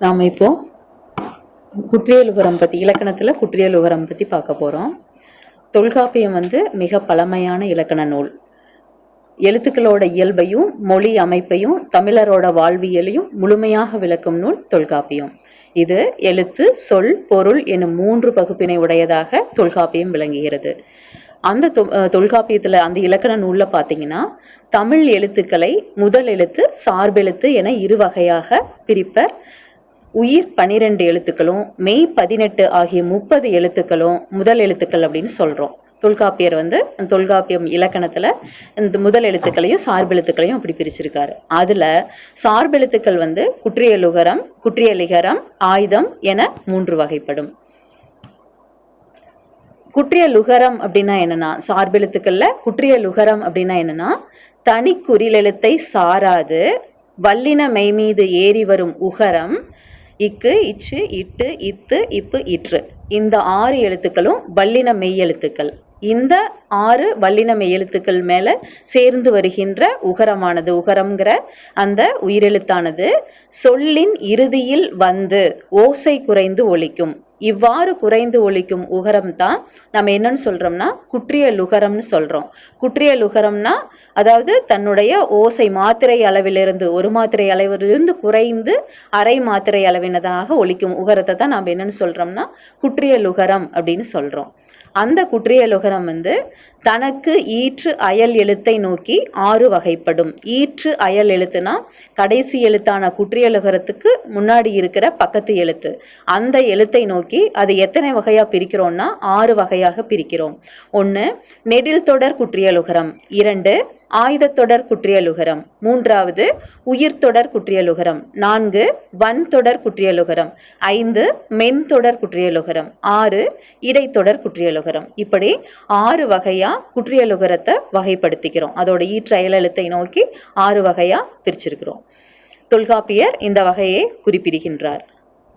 நாம் இப்போது குற்றியல் உகரம் பற்றி இலக்கணத்தில் குற்றியலுகரம் பற்றி பார்க்க போகிறோம் தொல்காப்பியம் வந்து மிக பழமையான இலக்கண நூல். எழுத்துக்களோட இயல்பையும் மொழி அமைப்பையும் தமிழரோட வாழ்வியலையும் முழுமையாக விளக்கும் நூல் தொல்காப்பியம். இது எழுத்து சொல் பொருள் எனும் மூன்று பகுப்பினை உடையதாக தொல்காப்பியம் விளங்குகிறது. அந்த தொ அந்த இலக்கண நூலில் பார்த்தீங்கன்னா தமிழ் எழுத்துக்களை முதல் எழுத்து சார்பெழுத்து என இரு வகையாக பிரிப்பர். உயிர் பனிரெண்டு எழுத்துக்களும் மெய் பதினெட்டு ஆகிய முப்பது எழுத்துக்களும் முதல் எழுத்துக்கள் அப்படின்னு சொல்கிறோம் தொல்காப்பியர் வந்து அந்த தொல்காப்பியம் இலக்கணத்தில் இந்த முதல் எழுத்துக்களையும் சார்பெழுத்துக்களையும் அப்படி பிரிச்சிருக்காரு. அதில் சார்பெழுத்துக்கள் வந்து குற்றியலுகரம் குற்றியலிகரம் ஆயுதம் என மூன்று வகைப்படும். குற்றியலுகரம் அப்படின்னா என்னன்னா சார்பெழுத்துக்களில் குற்றியலுகரம் அப்படின்னா என்னன்னா தனி குறிலெழுத்தை சாராது வல்லின மெய் மீது ஏறி வரும் உகரம் இக்கு இச்சு இட்டு இத்து இப்பு இற்று. இந்த ஆறு எழுத்துக்களும் வல்லின மெய்யெழுத்துக்கள் இந்த ஆறு வல்லின மெய் எழுத்துக்கள் சேர்ந்து வருகின்ற உகரமானது உகரம்ங்கிற அந்த உயிரெழுத்தானது சொல்லின் இறுதியில் வந்து ஓசை குறைந்து ஒழிக்கும் இவ்வாறு குறைந்து ஒழிக்கும் உகரம் தான் நம்ம என்னன்னு சொல்றோம்னா குற்றிய லுகரம்னு சொல்றோம். குற்றிய லுகரம்னா அதாவது தன்னுடைய ஓசை மாத்திரை அளவிலிருந்து ஒரு மாத்திரை அளவிலிருந்து குறைந்து அரை மாத்திரை அளவினதாக ஒழிக்கும் உகரத்தை தான் நாம் என்னன்னு சொல்றோம்னா குற்றிய லுகரம் அப்படின்னு சொல்றோம். அந்த குற்றிய லுகரம் வந்து தனக்கு ஈற்று அயல் எழுத்தை நோக்கி ஆறு வகைப்படும். ஈற்று அயல் எழுத்துனா கடைசி எழுத்தான குற்றியலுகரத்துக்கு முன்னாடி இருக்கிற பக்கத்து எழுத்து. அந்த எழுத்தை நோக்கி அது எத்தனை வகையாக பிரிக்கிறோம்னா ஆறு வகையாக பிரிக்கிறோம். ஒன்று நெடில் தொடர் குற்றியலுகரம். இரண்டு ஆயுதத்தொடர் குற்றியலுகரம். மூன்றாவது உயிர்த்தொடர் குற்றியலுகரம். நான்கு வன்தொடர் குற்றியலுகரம். ஐந்து மென்தொடர் குற்றியலுகரம். ஆறு இடைத்தொடர் குற்றியலுகரம். இப்படி ஆறு வகையாக குற்றியலுகரத்தை வகைப்படுத்திக்கிறோம். அதோட ஈற்று எழுத்தை நோக்கி ஆறு வகையாக பிரிச்சிருக்கிறோம். தொல்காப்பியர் இந்த வகையை குறிப்பிடுகின்றார்.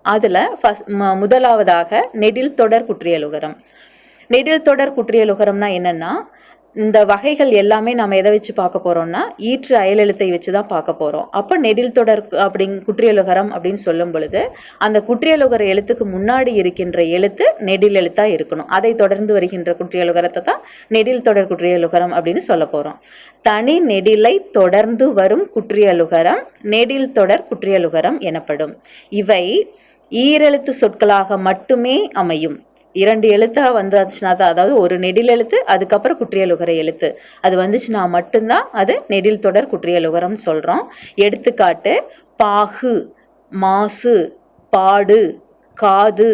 அதில் ஃபஸ்ட் முதலாவதாக நெடில் தொடர் குற்றியலுகரம். நெடில் தொடர் குற்றியலுகரம்னா என்னென்னா இந்த வகைகள் எல்லாமே நம்ம எதை வச்சு பார்க்க போகிறோம்னா ஈற்று அயலெழுத்தை வச்சு தான் பார்க்க போகிறோம் அப்போ நெடில் தொடர் அப்படிங் குற்றியலுகரம் அப்படின்னு சொல்லும் பொழுது அந்த குற்றியலுகர எழுத்துக்கு முன்னாடி இருக்கின்ற எழுத்து நெடில் எழுத்தாக இருக்கணும். அதை தொடர்ந்து வருகின்ற குற்றியலுகரத்தை தான் நெடில் தொடர் குற்றியலுகரம் அப்படின்னு சொல்ல போகிறோம் தனி நெடிலை தொடர்ந்து வரும் குற்றியலுகரம் நெடில் தொடர் குற்றியலுகரம் எனப்படும். இவை ஈரெழுத்து சொற்களாக மட்டுமே அமையும். இரண்டு எழுத்தாக வந்துச்சுன்னா தான் அதாவது ஒரு நெடில் எழுத்து அதுக்கப்புறம் குற்றியலுகர எழுத்து. அது வந்துச்சுன்னா மட்டும்தான் அது நெடில் தொடர் குற்றியலுகரம் சொல்கிறோம் எடுத்துக்காட்டு பாகு மாசு பாடு காது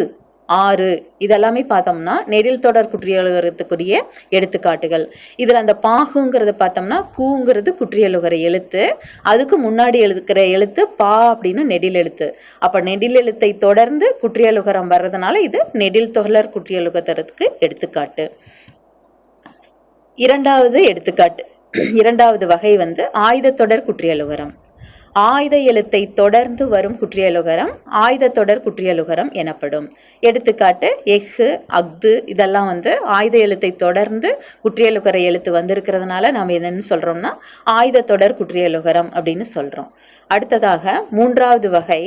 ஆறு. இதெல்லாமே பார்த்தோம்னா நெடில் தொடர் குற்றியலுகரத்துக்குரிய எடுத்துக்காட்டுகள். இதில் அந்த பாகுங்கிறத பார்த்தோம்னா கூங்கிறது குற்றியலுகர எழுத்து. அதுக்கு முன்னாடி எழுதுக்கிற எழுத்து பா அப்படின்னு நெடில் எழுத்து. அப்போ நெடில் எழுத்தை தொடர்ந்து குற்றியலுகரம் வர்றதுனால இது நெடில் தொடர் குற்றியலுகரத்துக்கு எடுத்துக்காட்டு. இரண்டாவது எடுத்துக்காட்டு. இரண்டாவது வகை வந்து ஆயுதத்தொடர் குற்றியலுகரம். ஆயுத எழுத்தை தொடர்ந்து வரும் குற்றியலுகரம் ஆயுத தொடர் குற்றியலுகரம் எனப்படும். எடுத்துக்காட்டு எஃகு அஃது இதெல்லாம் வந்து ஆயுத எழுத்தை தொடர்ந்து குற்றியலுகர எழுத்து வந்திருக்கிறதுனால நாம் என்னென்னு சொல்கிறோம்னா ஆயுத தொடர் குற்றியலுகரம் அப்படின்னு சொல்கிறோம் அடுத்ததாக மூன்றாவது வகை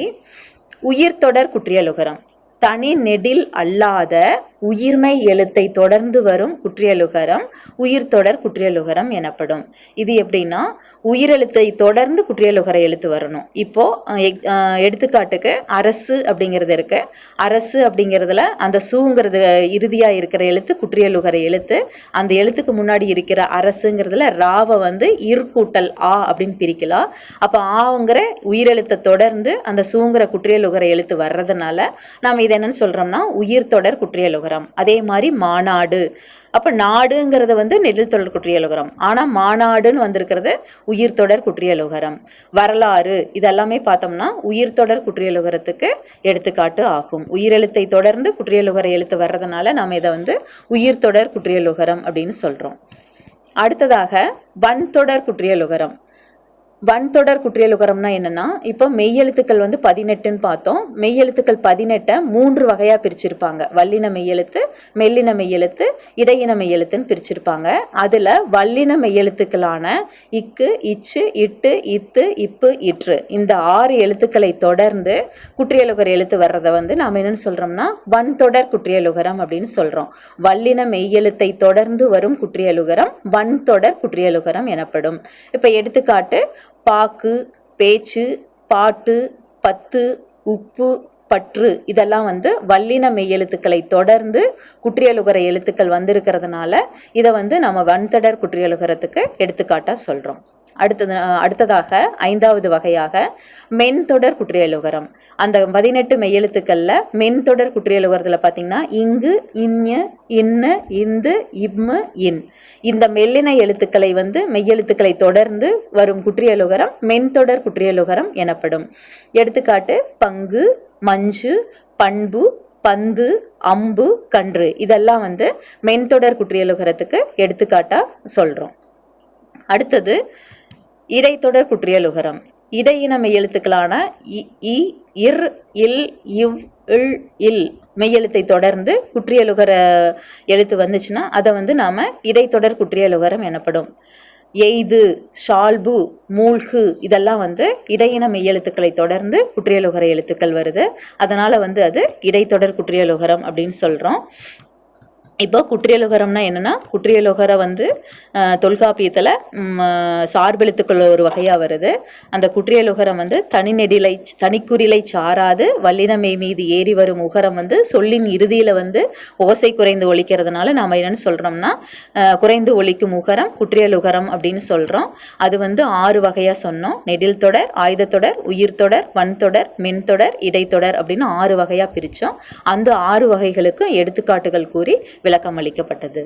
உயிர் தொடர் குற்றியலுகரம். தனி நெடில் அல்லாத உயிர்மை எழுத்தை தொடர்ந்து வரும் குற்றியலுகரம் உயிர்த்தொடர் குற்றியலுகரம் எனப்படும். இது எப்படின்னா உயிரெழுத்தை தொடர்ந்து குற்றியலுகர எழுத்து வரணும். இப்போ எடுத்துக்காட்டுக்கு அரசு அப்படிங்கிறது இருக்கு. அரசு அப்படிங்கிறதுல அந்த சூங்கிறது இறுதியா இருக்கிற எழுத்து குற்றியலுகர எழுத்து. அந்த எழுத்துக்கு முன்னாடி இருக்கிற அரசுங்கிறதுல ராவை வந்து இர்கூட்டல் ஆ அப்படின்னு பிரிக்கலாம் அப்போ ஆங்கிற உயிரெழுத்தை தொடர்ந்து அந்த சூங்கிற குற்றியலுகர எழுத்து வர்றதுனால நாம் இதை என்னன்னு சொல்றோம்னா உயிர் தொடர் குற்றியலுகரம் அதே மாதிரி மாநாடு. அப்ப நாடுங்கிறது வந்து நெடில் தொடர் குற்றியலுகரம். ஆனா மாநாடுன்னு வந்திருக்கிறது உயிர் தொடர் குற்றியலுகரம். வரலாறு இதெல்லாமே பார்த்தோம்னா உயிர் தொடர் குற்றியலுகரத்துக்கு எடுத்துக்காட்டு ஆகும். உயிரெழுத்தை தொடர்ந்து குற்றியலுகர எழுத்து வர்றதுனால நாம இதை வந்து உயிர் தொடர் குற்றியலுகரம் அப்படின்னு சொல்றோம். அடுத்ததாக வன்தொடர் குற்றியலுகரம். வன்தொடர் குற்றியலுகரம்னா என்னன்னா இப்போ மெய்யெழுத்துக்கள் வந்து பதினெட்டுன்னு பார்த்தோம். மெய்யெழுத்துக்கள் பதினெட்டை மூன்று வகையாக பிரிச்சிருப்பாங்க. வல்லின மெய்யெழுத்து மெல்லின மெய்யெழுத்து இடையின மெய்யெழுத்துன்னு பிரிச்சிருப்பாங்க. அதில் வல்லின மெய்யெழுத்துக்களான இக்கு இச்சு இட்டு இத்து இப்பு இற்று. இந்த ஆறு எழுத்துக்களை தொடர்ந்து குற்றியலுகர் எழுத்து வர்றதை வந்து நாம் என்னன்னு சொல்கிறோம்னா வன்தொடர் குற்றியலுகரம் அப்படின்னு சொல்கிறோம் வல்லின மெய்யெழுத்தை தொடர்ந்து வரும் குற்றியலுகரம் வன்தொடர் குற்றியலுகரம் எனப்படும். இப்போ எடுத்துக்காட்டு பாக்கு பேச்சு பாட்டு பத்து உப்பு பற்று இதெல்லாம் வந்து வல்லின மெய்யெழுத்துக்களை தொடர்ந்து குற்றியலுகர எழுத்துக்கள் வந்திருக்கிறதுனால இதை வந்து நம்ம வன்தொடர் குற்றியலுகரத்துக்கு எடுத்துக்காட்டாக சொல்கிறோம் அடுத்தது அடுத்ததாக ஐந்தாவது வகையாக மென்தொடர் குற்றியலுகரம். அந்த பதினெட்டு மெய்யெழுத்துக்களில் மென்தொடர் குற்றியலுகரத்தில் பார்த்தீங்கன்னா இங்கு இன்ய இன்ன இந்து இம்மு இன். இந்த மெல்லின எழுத்துக்களை வந்து மெய்யெழுத்துக்களை தொடர்ந்து வரும் குற்றியலுகரம் மென்தொடர் குற்றியலுகரம் எனப்படும். எடுத்துக்காட்டு பங்கு மஞ்சு பண்பு பந்து அம்பு கன்று. இதெல்லாம் வந்து மென்தொடர் குற்றியலுகரத்துக்கு எடுத்துக்காட்டாக சொல்கிறோம் அடுத்தது இடைத்தொடர் குற்றியலுகரம் இடையின மெய்யெழுத்துக்களான இ இ, இர் இல் இவ் இல் இல் மெய்யெழுத்தை தொடர்ந்து குற்றியலுகர எழுத்து வந்துச்சுன்னா அதை வந்து நாம் இடைத்தொடர் குற்றியலுகரம் எனப்படும். எய்து ஷால்பு மூழ்கு இதெல்லாம் வந்து இடையின மெய்யெழுத்துக்களை தொடர்ந்து குற்றியலுகர எழுத்துக்கள் வருது. அதனால் வந்து அது இடைத்தொடர் குற்றியலுகரம் அப்படின்னு சொல்கிறோம் இப்போ குற்றியலுகரம்னா என்னென்னா குற்றியலுகர வந்து தொல்காப்பியத்தில் சார்பெழுத்துக்கள் ஒரு வகையாக வருது. அந்த குற்றியலுகரம் வந்து தனிநெடிலை தனிக்குறிலை சாராது வல்லினமை மீது ஏறி வரும் உகரம் வந்து சொல்லின் இறுதியில் வந்து ஓசை குறைந்து ஒழிக்கிறதுனால நாம் என்னென்னு சொல்கிறோம்னா குறைந்து ஒழிக்கும் உகரம் குற்றியலுகரம் அப்படின்னு சொல்கிறோம் அது வந்து ஆறு வகையாக சொன்னோம். நெடில் தொடர் ஆயுதத்தொடர் உயிர்த்தொடர் வன்தொடர் மென்தொடர் இடைத்தொடர் அப்படின்னு ஆறு வகையாக பிரித்தோம் அந்த ஆறு வகைகளுக்கும் எடுத்துக்காட்டுகள் கூறி விளக்கம் அளிக்கப்பட்டது